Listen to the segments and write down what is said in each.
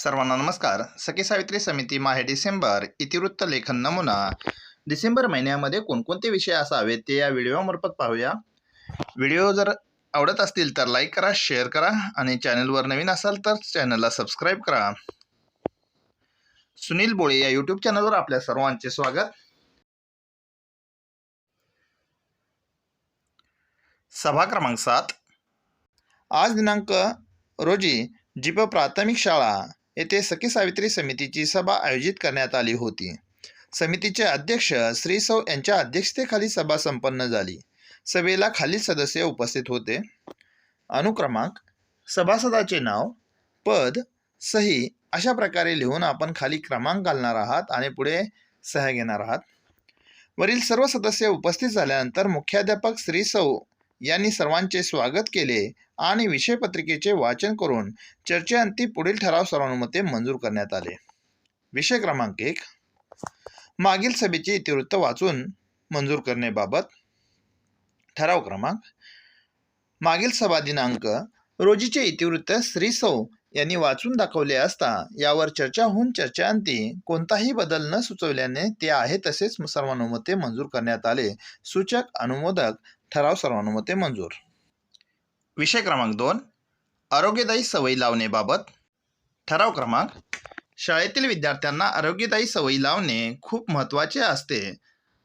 सर्वांना नमस्कार. सखी सावित्री समिती माहे डिसेंबर इतिवृत्त लेखन नमुना. डिसेंबर महिन्यामध्ये कोणकोणते विषय असावेत ते या व्हिडिओमार्फत पाहूया. व्हिडिओ जर आवडत असतील तर लाईक करा शेअर करा आणि चॅनलवर नवीन असाल तर चॅनलला सबस्क्राईब करा. सुनील बोळे या यूट्यूब चॅनलवर आपल्या सर्वांचे स्वागत. सभा क्रमांक सात. आज दिनांक रोजी जीप प्राथमिक शाळा येथे सखी सावित्री समितीची सभा आयोजित करण्यात आली होती. समितीचे अध्यक्ष श्री सौ यांच्या अध्यक्षतेखाली सभा संपन्न झाली. सभेला खालील सदस्य उपस्थित होते. अनुक्रमांक सभासदाचे नाव पद सही अशा प्रकारे लिहून आपण खाली क्रमांक घालणार आहात आणि पुढे सह्या घेणार आहात. वरील सर्व सदस्य उपस्थित झाल्यानंतर मुख्याध्यापक श्री सौ यांनी सर्वांचे स्वागत केले आणि विषयपत्रिकेचे वाचन करून चर्चेअंती पुढील ठराव सर्वानुमते मंजूर करण्यात आले. विषय क्रमांक एक. मागील सभेचे इतिवृत्त वाचून मंजूर करण्याबाबत. ठराव क्रमांक. मागील सभा दिनांक रोजीचे इतिवृत्त श्री सौ यांनी वाचून दाखवले असता यावर चर्चा होऊन चर्चेअंती कोणताही बदल न सुचवल्याने ते आहे तसेच सर्वानुमते मंजूर करण्यात आले. सूचक अनुमोदक ठराव सर्वानुमते मंजूर. विषय क्रमांक दोन. आरोग्यदायी सवयी लावणेबाबत. ठराव क्रमांक. शाळेतील विद्यार्थ्यांना आरोग्यदायी सवयी लावणे खूप महत्त्वाचे असते.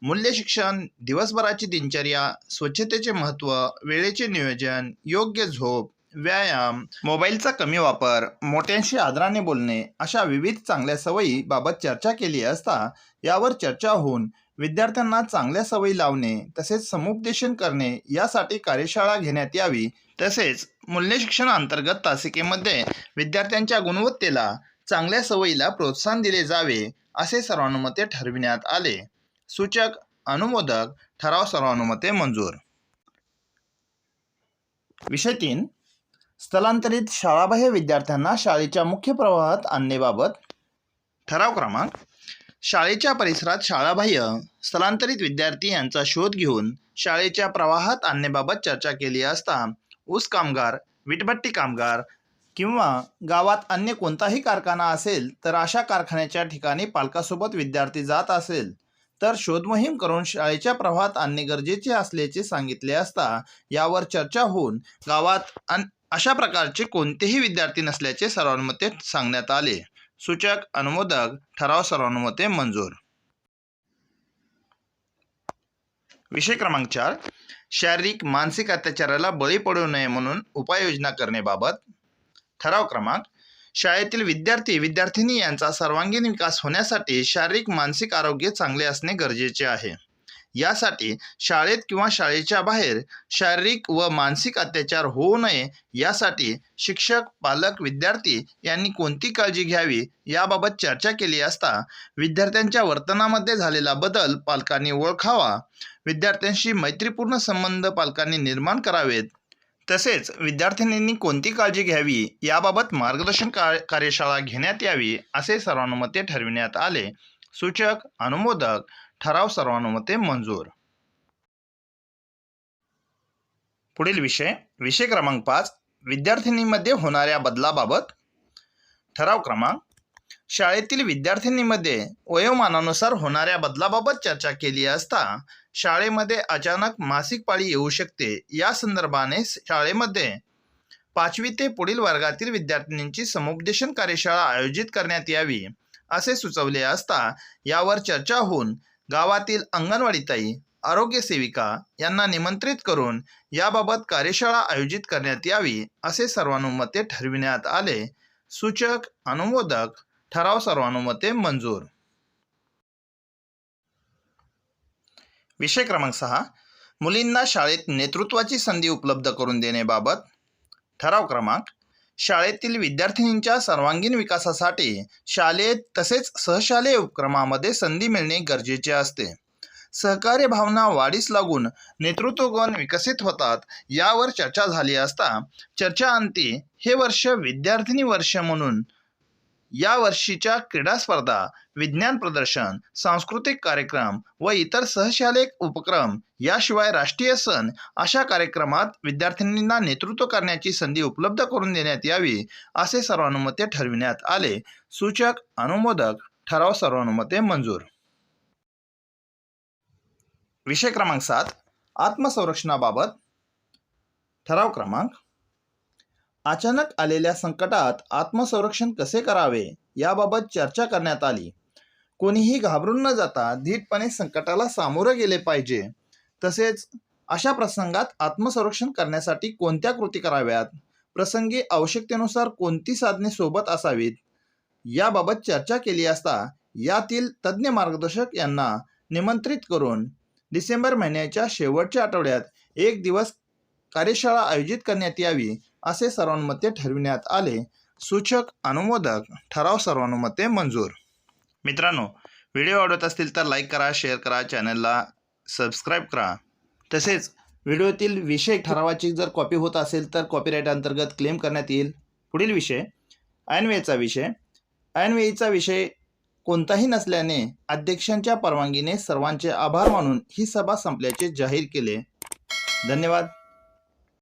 मूल्य शिक्षण दिवसभराची दिनचर्या स्वच्छतेचे महत्त्व वेळेचे नियोजन योग्य झोप व्यायाम मोबाईलचा कमी वापर मोठ्यांशी आदराने बोलणे अशा विविध चांगल्या सवयीबाबत चर्चा केली असता यावर चर्चा होऊन विद्यार्थ्यांना चांगल्या सवयी लावणे तसेच समुपदेशन करणे यासाठी कार्यशाळा घेण्यात यावी. तसेच मूल्य शिक्षण अंतर्गत तासिकेमध्ये विद्यार्थ्यांच्या गुणवत्तेला चांगल्या सवयीला प्रोत्साहन दिले जावे असे सर्वानुमते ठरविण्यात आले. सूचक अनुमोदक ठराव सर्वानुमते मंजूर. विषय तीन. स्थलांतरित शाळाबाह्य विद्यार्थ्यांना शाळेच्या मुख्य प्रवाहात आणणेबाबत ठराव क्रमांक शाळेच्या परिसरात शाळाबाह्य स्थलांतरित विद्यार्थी यांचा शोध घेऊन शाळेच्या प्रवाहात आणण्याबाबत चर्चा केली असता ऊस कामगार विटभट्टी कामगार किंवा गावात अन्य कोणताही कारखाना असेल तर अशा कारखान्याच्या ठिकाणी पालकासोबत विद्यार्थी जात असेल. तर शोधमोहीम करून शाळेच्या प्रवाहात आणणे गरजेचे असल्याचे सांगितले असता यावर चर्चा होऊन गावात अन अशा प्रकारचे कोणतेही विद्यार्थी नसल्याचे सर्वांमध्ये सांगण्यात आले. सूचक अनुमोदक ठराव सर्वानुमते मंजूर. विषय क्रमांक चार. शारीरिक मानसिक अत्याचाराला बळी पडू नये म्हणून उपाययोजना करण्याबाबत. ठराव क्रमांक. शाळेतील विद्यार्थी विद्यार्थिनी यांचा सर्वांगीण विकास होण्यासाठी शारीरिक मानसिक आरोग्य चांगले असणे गरजेचे आहे. यासाठी शाळेत किंवा शाळेच्या बाहेर शारीरिक व मानसिक अत्याचार होऊ नये यासाठी शिक्षक पालक विद्यार्थी यांनी कोणती काळजी घ्यावी याबाबत चर्चा केली असता विद्यार्थ्यांच्या वर्तनामध्ये झालेला बदल पालकांनी ओळखावा. विद्यार्थ्यांशी मैत्रीपूर्ण संबंध पालकांनी निर्माण करावेत. तसेच विद्यार्थिनींनी कोणती काळजी घ्यावी याबाबत मार्गदर्शन का कार्यशाळा घेण्यात यावी असे सर्वानुमते ठरविण्यात आले. सूचक अनुमोदक ठराव सर्वानुमते मंजूर. पुढील विषय विषय क्रमांक पाच विद्यार्थिनीमध्ये होणाऱ्या बदलाबाबत. ठराव क्रमांक शाळेतील विद्यार्थिनीमध्ये वयोमानानुसार होणाऱ्या बदलाबाबत चर्चा केली असता शाळेमध्ये अचानक मासिक पाळी येऊ शकते. या संदर्भाने शाळेमध्ये पाचवी ते पुढील वर्गातील विद्यार्थिनींची समुपदेशन कार्यशाळा आयोजित करण्यात यावी असे सुचवले असता यावर चर्चा होऊन गावातील अंगणवाडीताई आरोग्य सेविका यांना निमंत्रित करून याबाबत कार्यशाळा आयोजित करण्यात यावी असे सर्वानुमते ठरविण्यात आले. सूचक अनुमोदक ठराव सर्वानुमते मंजूर. विषय क्रमांक सहा. मुलींना शाळेत नेतृत्वाची संधी उपलब्ध करून देण्याबाबत ठराव क्रमांक शाळेतील विद्यार्थिनींच्या सर्वांगीण विकासासाठी शालेय तसेच सहशालेय उपक्रमामध्ये संधी मिळणे गरजेचे असते. सहकार्य भावना वाढीस लागून नेतृत्वगण विकसित होतात यावर चर्चा झाली असता चर्चा अंती हे वर्ष विद्यार्थिनी वर्ष म्हणून या वर्षीच्या क्रीडा स्पर्धा विज्ञान प्रदर्शन सांस्कृतिक कार्यक्रम व इतर सहशालेय उपक्रम याशिवाय राष्ट्रीय सण अशा कार्यक्रमात विद्यार्थिनींना नेतृत्व करण्याची संधी उपलब्ध करून देण्यात यावी असे सर्वानुमते ठरविण्यात आले. सूचक अनुमोदक ठराव सर्वानुमते मंजूर. विषय क्रमांक सात आत्मसंरक्षणाबाबत ठराव क्रमांक अचानक आलेल्या संकटात आत्मसंरक्षण कसे करावे याबाबत चर्चा करण्यात आली. कोणीही घाबरून न जाता धीटपणे संकटाला सामोरं गेले पाहिजे. तसेच अशा प्रसंगात आत्मसंरक्षण करण्यासाठी कोणत्या कृती कराव्यात? प्रसंगी आवश्यकतेनुसार कोणती साधने सोबत असावीत? याबाबत चर्चा केली असता यातील तज्ज्ञ मार्गदर्शक यांना निमंत्रित करून डिसेंबर महिन्याच्या शेवटच्या आठवड्यात एक दिवस कार्यशाळा आयोजित करण्यात यावी असे सर्वानुमते ठरविण्यात आले. सूचक अनुमोदक ठराव सर्वानुमते मंजूर. मित्रांनो व्हिडिओ आवडत असतील तर लाईक करा शेअर करा चॅनलला सबस्क्राईब करा. तसेच व्हिडिओतील विषय ठरावाची जर कॉपी होत असेल तर कॉपीराईट अंतर्गत क्लेम करण्यात येईल. पुढील विषय ऐनवेचा विषय. ऐनवेचा विषय कोणताही नसल्याने अध्यक्षांच्या परवानगीने सर्वांचे आभार मानून ही सभा संपल्याचे जाहीर केले. धन्यवाद.